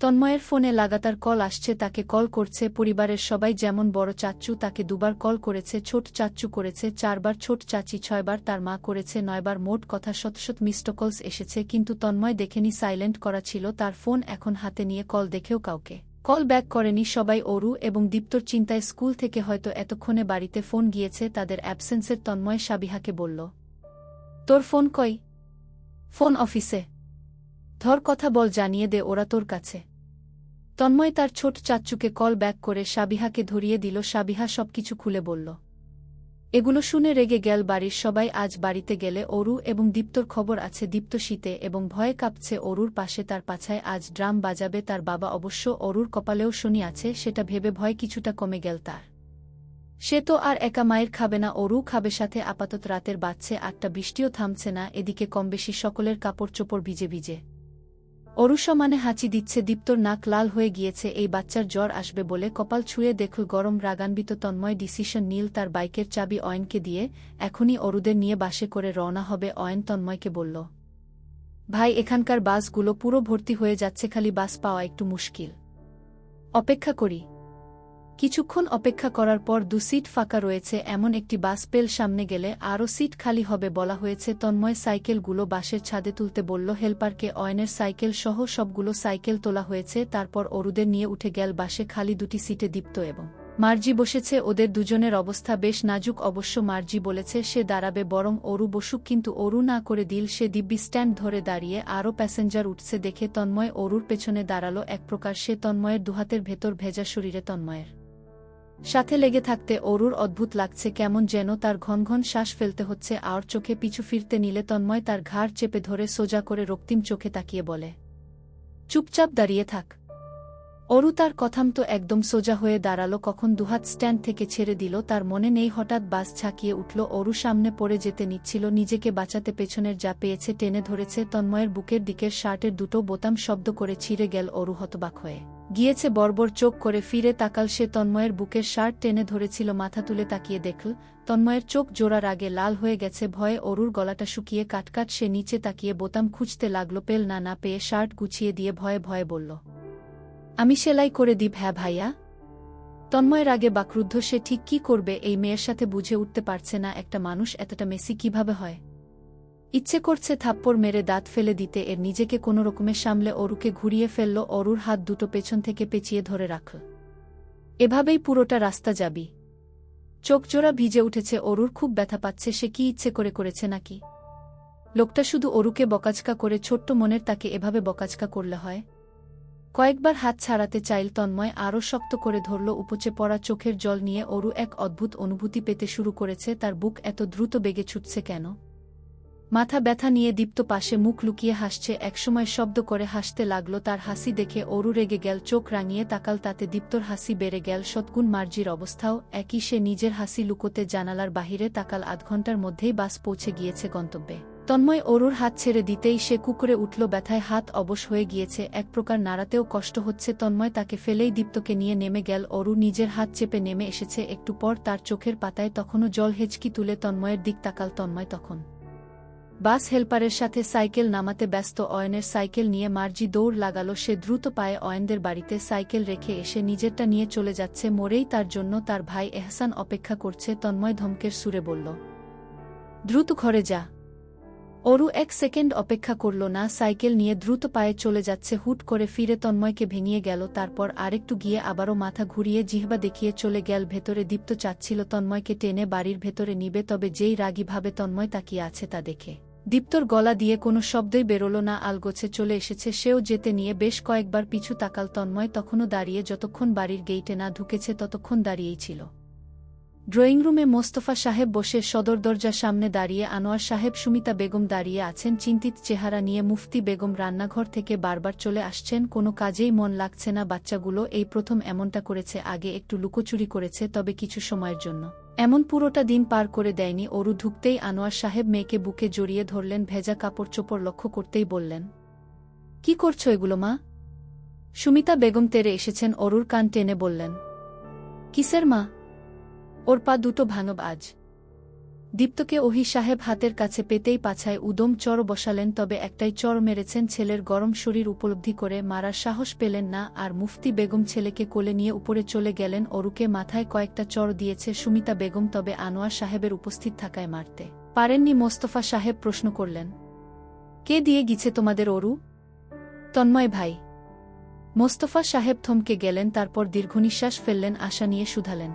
তন্ময়ের ফোনে লাগাতার কল আসছে, তাকে কল করছে, পরিবারের সবাই যেমন বড় চাচ্চু, তাকে দুবার কল করেছে, ছোট চাচ্চু করেছে, চারবার ছোট চাচি, ছয়বার তার মা করেছে, নয়বার মোট কথা শতশত মিসড কলস এসেছে, কিন্তু তন্ময় দেখেনি সাইলেন্ট করা ছিল, তার ফোন এখন হাতে নিয়ে কল দেখেও কাউকে। কল ব্যাক করেনি সবাই অরু এবং দীপ্তর চিন্তায় স্কুল থেকে হয়তো এতক্ষণে বাড়িতে ফোন গিয়েছে, তাদের অ্যাবসেন্সের তন্ময় সাবিহাকে বলল, তোর ফোন কই? ফোন অফিসে। ধর কথা বল জানিয়ে দে ওরা তোর কাছে। তন্ময় তার ছোট চাচ্চুকে কল ব্যাক করে সাবিহাকে ধরিয়ে দিল, সাবিহা সবকিছু খুলে বলল। এগুলো শুনে রেগে গেল বাড়ির সবাই, আজ বাড়িতে গেলে অরু এবং দীপ্তর খবর আছে, দীপ্ত শীতে এবং ভয়ে কাঁপছে অরুর পাশে তার পাছায়, আজ ড্রাম বাজাবে তার বাবা অবশ্য অরুর কপালেও শনি আছে, সেটা ভেবে ভয় কিছুটা কমে গেল তার। সে তো আর একা মায়ের খাবে না, অরু খাবে সাথে আপাতত রাতের বাচ্চে আটটা বৃষ্টিও থামছে না, এদিকে কমবেশি সকলের কাপড় চোপড় ভিজে ভিজে। অরুসমানে হাঁচি দিচ্ছে, দীপ্তর নাক লাল হয়ে গিয়েছে, এই বাচ্চার জ্বর আসবে বলে কপাল ছুঁয়ে দেখল গরম রাগান্বিত তন্ময় ডিসিশন নীল তার বাইকের চাবি অয়নকে দিয়ে, এখনই অরুদের নিয়ে বাসে করে রওনা হবে, অয়ন তন্ময়কে বলল। ভাই, এখানকার বাসগুলো পুরো ভর্তি হয়ে যাচ্ছে, খালি বাস পাওয়া একটু মুশকিল। অপেক্ষা করি। কিছুক্ষণ অপেক্ষা করার পর দু সিট ফাঁকা রয়েছে, এমন একটি বাস পেল সামনে গেলে, আরও সিট খালি হবে বলা হয়েছে। তন্ময় সাইকেলগুলো বাসের ছাদে তুলতে বলল, হেলপারকে, অয়নের সাইকেল সহ সবগুলো সাইকেল তোলা হয়েছে, তারপর অরুদের নিয়ে উঠে গেল বাসে খালি দুটি সিটে দীপ্ত এবং মার্জি বসেছে, ওদের দুজনের অবস্থা বেশ নাজুক, অবশ্য মার্জি বলেছে সে দাঁড়াবে, বরং অরু বসুক, কিন্তু অরু না করে দিল, সে দিব্যি স্ট্যান্ড ধরে দাঁড়িয়ে, আরও প্যাসেঞ্জার উঠছে দেখে তন্ময় অরুর পেছনে দাঁড়াল, এক প্রকার সে তন্ময়ের দুহাতের ভেতর ভেজা শরীরে তন্ময়ের সাথে লেগে থাকতে অরুর অদ্ভুত লাগছে কেমন যেন তার ঘন ঘন শ্বাস ফেলতে হচ্ছে আর চোখে পিছু ফিরতে নিলে তন্ময় তার ঘাড় চেপে ধরে সোজা করে রক্তিম চোখে তাকিয়ে বলে, চুপচাপ দাঁড়িয়ে থাক। অরু তার কথাম তো একদম সোজা হয়ে দাঁড়াল, কখন দুহাত স্ট্যান্ড থেকে ছেড়ে দিল, তার মনে নেই হঠাৎ বাস ছাকিয়ে উঠল, অরু সামনে পড়ে যেতে নিচ্ছিল, নিজেকে বাঁচাতে পেছনের যা পেয়েছে টেনে ধরেছে, তন্ময়ের বুকের দিকের শার্টের দুটো বোতাম শব্দ করে ছিঁড়ে গেল অরু হতবাক হয়ে। গিয়েছে বর্বর চোখ করে ফিরে তাকাল সে তন্ময়ের বুকের শার্ট টেনে ধরেছিল মাথা তুলে তাকিয়ে দেখল, তন্ময়ের চোখ জোড়ার আগে লাল হয়ে গেছে ভয়ে অরুর গলাটা শুকিয়ে কাটকাট সে নিচে তাকিয়ে বোতাম খুঁজতে লাগল, পেল না না পেয়ে শার্ট গুছিয়ে দিয়ে ভয়ে ভয়ে বলল, আমি সেলাই করে দিব হ্যাঁ ভাইয়া? তন্ময়ের আগে বাক্রুদ্ধ সে ঠিক কি করবে এই মেয়ের সাথে বুঝে উঠতে পারছে না একটা মানুষ এতটা মেসি কীভাবে হয়। ইচ্ছে করছে থাপ্পড় মেরে দাঁত ফেলে দিতে, এর নিজেকে কোনো রকমে সামলে অরুকে ঘুরিয়ে ফেলল, অরুর হাত দুটো পেছন থেকে পেঁচিয়ে ধরে রাখল এভাবেই পুরোটা রাস্তা যাবি। চোখজোড়া ভিজে উঠেছে, অরুর খুব ব্যথা পাচ্ছে, সে কি ইচ্ছে করে করেছে নাকি? লোকটা শুধু অরুকে বকাচকা করে, ছোট্ট মনের তাকে এভাবে বকাচকা করলে হয়? কয়েকবার হাত ছাড়াতে চাইল তন্ময়, আরও শক্ত করে ধরল, উপচে পড়া চোখের জল নিয়ে অরু এক অদ্ভুত অনুভূতি পেতে শুরু করেছে, তার বুক এত দ্রুত বেগে ছুটছে কেন? মাথা ব্যথা নিয়ে দীপ্ত পাশে মুখ লুকিয়ে হাসছে, একসময় শব্দ করে হাসতে লাগল, তার হাসি দেখে অরু রেগে গেল, চোখ রাঙিয়ে তাকাল তাতে দীপ্তর হাসি বেড়ে গেল, সৎগুণ মার্জির অবস্থাও একই, সে নিজের হাসি লুকোতে জানালার বাহিরে তাকাল, আধ ঘণ্টার মধ্যেই বাস পৌঁছে গিয়েছে গন্তব্যে। তন্ময় অরুর হাত ছেড়ে দিতেই সে কুকুরে উঠল, ব্যথায় হাত অবশ হয়ে গিয়েছে, এক প্রকার নাড়াতেও কষ্ট হচ্ছে, তন্ময় তাকে ফেলেই দীপ্তকে নিয়ে নেমে গেল, অরু নিজের হাত চেপে নেমে এসেছে, একটু পর তার চোখের পাতায় তখনও জল হেঁচকি তুলে তন্ময়ের দিক তাকাল, তন্ময় তখন বাস হেল্পারের সাথে সাইকেল নামাতে ব্যস্ত অয়নের সাইকেল নিয়ে মার্জি দৌড় লাগালো। সে দ্রুত পায়ে অয়নদের বাড়িতে সাইকেল রেখে এসে নিজেরটা নিয়ে চলে যাচ্ছে। মোরেই তার জন্য তার ভাই এহসান অপেক্ষা করছে। তন্ময় ধমকের সুরে বলল, দ্রুত ঘরে যা। অরু এক সেকেন্ড অপেক্ষা করল না, সাইকেল নিয়ে দ্রুত পায়ে চলে যাচ্ছে, হুট করে ফিরে তন্ময়কে ভেঙিয়ে গেল, তারপর আরেকটু গিয়ে আবারও মাথা ঘুরিয়ে জিহবা দেখিয়ে চলে গেল, ভেতরে দীপ্ত চাচ্ছিল তন্ময়কে টেনে বাড়ির ভেতরে নিবে, তবে যেই রাগীভাবে তন্ময় তাকিয়ে আছে তা দেখে। দীপ্তর গলা দিয়ে কোনো শব্দই বেরোল না, আলগোছে চলে এসেছে, সেও যেতে নিয়ে বেশ কয়েকবার পিছু তাকাল, তন্ময় তখনও দাঁড়িয়ে যতক্ষণ বাড়ির গেইটে না ঢুকেছে ততক্ষণ দাঁড়িয়েই ছিল। ড্রয়িং রুমে মোস্তফা সাহেব বসে সদর দরজার সামনে দাঁড়িয়ে আনোয়ার সাহেব, সুমিতা বেগম দাঁড়িয়ে আছেন। চিন্তিত চেহারা নিয়ে মুফতি বেগম রান্নাঘর থেকে বারবার চলে আসছেন। কোনো কাজেই মন লাগছে না বাচ্চাগুলো। এই প্রথম এমনটা করেছে, আগে একটু লুকোচুরি করেছে, তবে কিছু সময়ের জন্য। এমন পুরোটা দিন পার করে দেয়নি। অরু ঢুকতেই আনোয়ার সাহেব মেয়েকে বুকে জড়িয়ে ধরলেন, ভেজা কাপড় চোপড় লক্ষ্য করতেই বললেন, কি করছ এগুলো, মা? সুমিতা বেগম তেরে এসেছেন। অরুর কান টেনে বললেন, কিসের, মা? ওর পা দুটো ভাঙব আজ। দীপ্তকে ওহি সাহেব হাতের কাছে পেতেই পাছায় উদম চর বসালেন, তবে একটাই চর মেরেছেন ছেলের গরম শরীর উপলব্ধি করে মারার সাহস পেলেন না, আর মুফতি বেগম ছেলেকে কোলে নিয়ে উপরে চলে গেলেন, অরুকে মাথায় কয়েকটা চর দিয়েছে সুমিতা বেগম, তবে আনোয়ার সাহেবের উপস্থিত থাকায় মারতে। পারেননি মোস্তফা সাহেব প্রশ্ন করলেন, কে দিয়ে গিছে তোমাদের অরু? তন্ময় ভাই। মোস্তফা সাহেব থমকে গেলেন, তারপর দীর্ঘনিশ্বাস ফেললেন, আশা নিয়ে শুধালেন।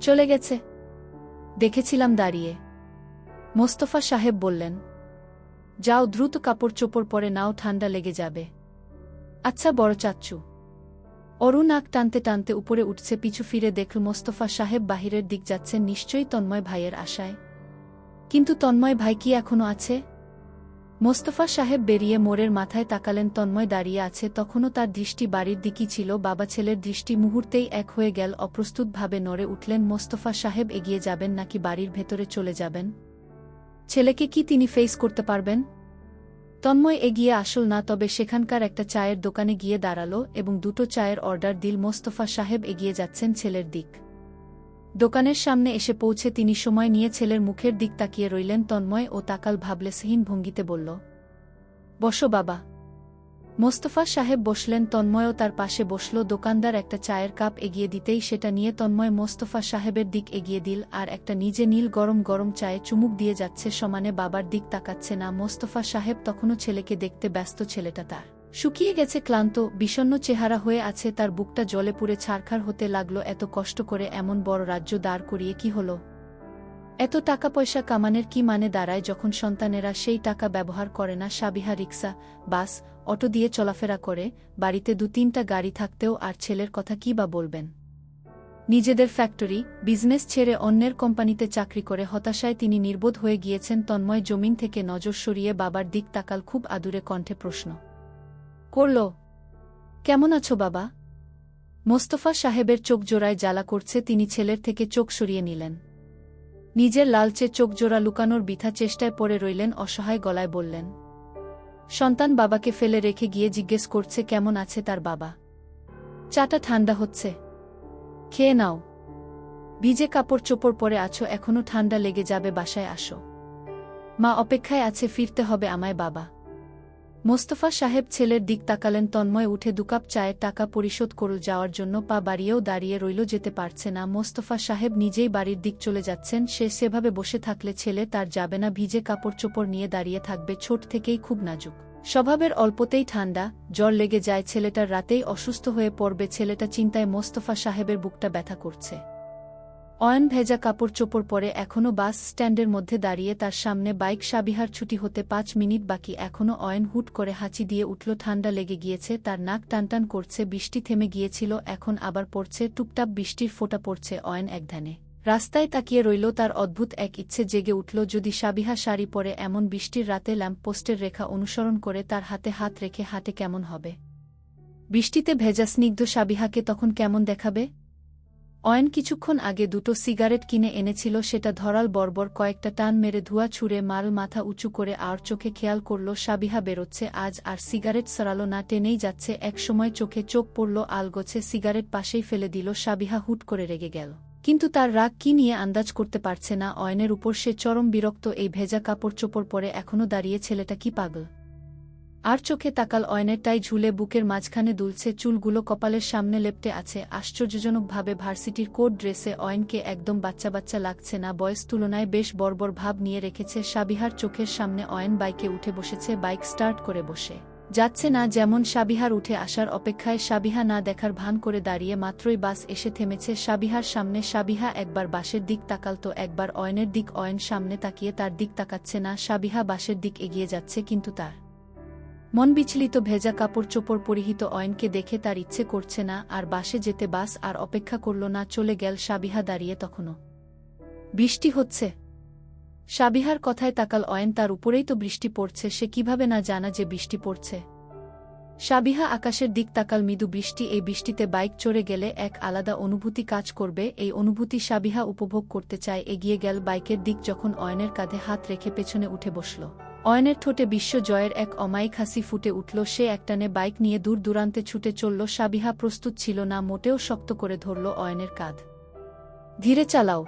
চলে গেছে। দেখেছিলাম দাঁড়িয়ে। মোস্তফা সাহেব বললেন, যাও দ্রুত কাপড় চোপড় পরে নাও ঠান্ডা লেগে যাবে। আচ্ছা বড় চাচ্চু অরু নাক টানতে টানতে উপরে উঠছে, পিছু ফিরে দেখল মোস্তফা সাহেব বাহিরের দিক যাচ্ছেন নিশ্চয়ই তন্ময় ভাইয়ের আশায়। কিন্তু তন্ময় ভাই কি এখনও আছে? মোস্তফা সাহেব বেরিয়ে মোড়ের মাথায় তাকালেন, তন্ময় দাঁড়িয়ে আছে, তখনও তার দৃষ্টি বাড়ির দিকই ছিল, বাবা ছেলের দৃষ্টি মুহূর্তেই এক হয়ে গেল, অপ্রস্তুতভাবে নড়ে উঠলেন, মোস্তফা সাহেব এগিয়ে যাবেন নাকি বাড়ির ভেতরে চলে যাবেন? ছেলেকে কি তিনি ফেস করতে পারবেন? তন্ময় এগিয়ে আসল না, তবে সেখানকার একটা চায়ের দোকানে গিয়ে দাঁড়াল এবং দুটো চায়ের অর্ডার দিল, মোস্তফা সাহেব এগিয়ে যাচ্ছেন ছেলের দিক। দোকানের সামনে এসে পৌঁছে তিনি সময় নিয়ে ছেলের মুখের দিক তাকিয়ে রইলেন তন্ময় ও তাকাল ভাবলেসহীন ভঙ্গিতে বলল, বসো বাবা। মোস্তফা সাহেব বসলেন, তন্ময়ও তার পাশে বসল, দোকানদার একটা চায়ের কাপ এগিয়ে দিতেই সেটা নিয়ে তন্ময় মোস্তফা সাহেবের দিক এগিয়ে দিল আর একটা নিজে নীল গরম গরম চায়ে চুমুক দিয়ে যাচ্ছে, সমানে বাবার দিক তাকাচ্ছে না, মোস্তফা সাহেব তখনও ছেলেকে দেখতে ব্যস্ত ছেলেটা তার। শুকিয়ে গেছে ক্লান্ত বিষণ্ন চেহারা হয়ে আছে তার বুকটা জলে পুড়ে ছারখার হতে লাগল এত কষ্ট করে এমন বড় রাজ্য দাঁড় করিয়ে কি হলো? এত টাকা পয়সা কামানের কি মানে দাঁড়ায় যখন সন্তানেরা সেই টাকা ব্যবহার করে না? সাবিহা রিক্সা, বাস, অটো দিয়ে চলাফেরা করে, বাড়িতে দু তিনটা গাড়ি থাকতেও আর ছেলের কথা কি বা বলবেন? নিজেদের ফ্যাক্টরি, বিজনেস ছেড়ে অন্যের কোম্পানিতে চাকরি করে হতাশায় তিনি নির্বোধ হয়ে গিয়েছেন, তন্ময় জমিন থেকে নজর সরিয়ে বাবার দিক তাকাল খুব আদুরে কণ্ঠে প্রশ্ন। করল। কেমন আছো বাবা? মোস্তফা সাহেবের চোখ জোড়ায় জ্বালা করছে, তিনি ছেলের থেকে চোখ সরিয়ে নিলেন। নিজের লালচে চোখ জোড়া লুকানোর বিথা চেষ্টায় পড়ে রইলেন, অসহায় গলায় বললেন, সন্তান বাবাকে ফেলে রেখে গিয়ে জিজ্ঞেস করছে কেমন আছে তার বাবা। চাটা ঠান্ডা হচ্ছে। খেয়ে নাও। ভিজে কাপড় চোপড় পরে আছো, এখনও ঠান্ডা লেগে যাবে, বাসায় আসো। মা অপেক্ষায় আছে, ফিরতে হবে আমায় বাবা। মোস্তফা সাহেব ছেলের দিক তাকালেন তন্ময় উঠে দুকাপ চায়ের টাকা পরিশোধ করল যাওয়ার জন্য পা বাড়িয়েও দাঁড়িয়ে রইল যেতে পারছে না। মোস্তফা সাহেব নিজেই বাড়ির দিক চলে যাচ্ছেন। সে সেভাবে বসে থাকলে ছেলে তার যাবে না। ভিজে কাপড় চোপড় নিয়ে দাঁড়িয়ে থাকবে। ছোট থেকেই খুব নাজুক। স্বভাবের অল্পতেই ঠান্ডা, জ্বর লেগে যায়। ছেলেটার রাতেই অসুস্থ হয়ে পড়বে। ছেলেটা চিন্তায় মোস্তফা সাহেবের বুকটা ব্যথা করছে। অয়ন ভেজা কাপড় চোপড় পরে এখনও বাস স্ট্যান্ডের মধ্যে দাঁড়িয়ে তার সামনে বাইক সাবিহার ছুটি হতে পাঁচ মিনিট বাকি এখনও অয়ন হুট করে হাঁচি দিয়ে উঠল, ঠান্ডা লেগে গিয়েছে, তার নাক টানটান করছে, বৃষ্টি থেমে গিয়েছিল, এখন আবার পড়ছে, টুপটাপ বৃষ্টির ফোঁটা পড়ছে অয়ন একধানে। রাস্তায় তাকিয়ে রইল তার অদ্ভুত এক ইচ্ছে জেগে উঠল, যদি সাবিহা শাড়ি পরে এমন বৃষ্টির রাতে ল্যাম্পপোস্টের রেখা অনুসরণ করে তার হাতে হাত রেখে হাঁটে কেমন হবে? বৃষ্টিতে ভেজা স্নিগ্ধ সাবিহাকে তখন কেমন দেখাবে? অয়ন কিছুক্ষণ আগে দুটো সিগারেট কিনে এনেছিল, সেটা ধরাল বর্বর কয়েকটা টান মেরে ধোয়া ছুঁড়ে মাল মাথা উঁচু করে আর চোখে খেয়াল করল, সাবিহা বেরোচ্ছে, আজ আর সিগারেট সরালো না, টেনেই যাচ্ছে এক সময় চোখে চোখ পড়ল, আলগোছে সিগারেট পাশেই ফেলে দিল, সাবিহা হুট করে রেগে গেল। কিন্তু তার রাগ কি নিয়ে আন্দাজ করতে পারছে না, অয়নের উপর সে চরম বিরক্ত, এই ভেজা কাপড় চোপড় পরে এখনও দাঁড়িয়ে ছেলেটা কি পাগল? আর চোখে তাকাল অয়নেরটাই ঝুলে বুকের মাঝখানে দুলছে চুলগুলো কপালের সামনে লেপটে আছে। আশ্চর্যজনকভাবে ভার্সিটির কোট ড্রেসে অয়নকে একদম বাচ্চা বাচ্চা লাগছে না। বয়স তুলনায় বেশ বর্বর ভাব নিয়ে রেখেছে সাবিহার চোখের সামনে অয়ন বাইকে উঠে বসেছে, বাইক স্টার্ট করে বসে। যাচ্ছে না যেমন সাবিহার উঠে আসার অপেক্ষায় সাবিহা না দেখার ভান করে দাঁড়িয়ে মাত্রই বাস এসে থেমেছে সাবিহার সামনে। সাবিহা একবার বাসের দিক তাকাল তো একবার অয়নের দিক, অয়ন সামনে তাকিয়ে তার দিক তাকাচ্ছে না। সাবিহা বাসের দিক এগিয়ে যাচ্ছে কিন্তু তার মন বিচলিত ভেজা কাপড় চোপড় পরিহিত অয়নকে দেখে তার ইচ্ছে করছে না, আর বাসে যেতে বাস, আর অপেক্ষা করল না, চলে গেল সাবিহা দাঁড়িয়ে তখনও। বৃষ্টি হচ্ছে। সাবিহার কথায় তাকাল অয়ন, তার উপরেই তো বৃষ্টি পড়ছে, সে কীভাবে না জানা যে বৃষ্টি পড়ছে। সাবিহা আকাশের দিক তাকাল মৃদু বৃষ্টি, এই বৃষ্টিতে বাইক চড়ে গেলে এক আলাদা অনুভূতি কাজ করবে, এই অনুভূতি সাবিহা উপভোগ করতে চায়, এগিয়ে গেল বাইকের দিক, যখন অয়নের কাঁধে হাত রেখে পেছনে উঠে বসল। অয়নের ঠোঁটে বিশ্ব জয়ের এক অমায়িক হাসি ফুটে উঠল। সে একটানে বাইক নিয়ে দূর দূরান্তে ছুটে চলল। সাবিহা প্রস্তুত ছিল না, মোটেও শক্ত করে ধরল অয়নের কাঁধ। ধীরে চালাও।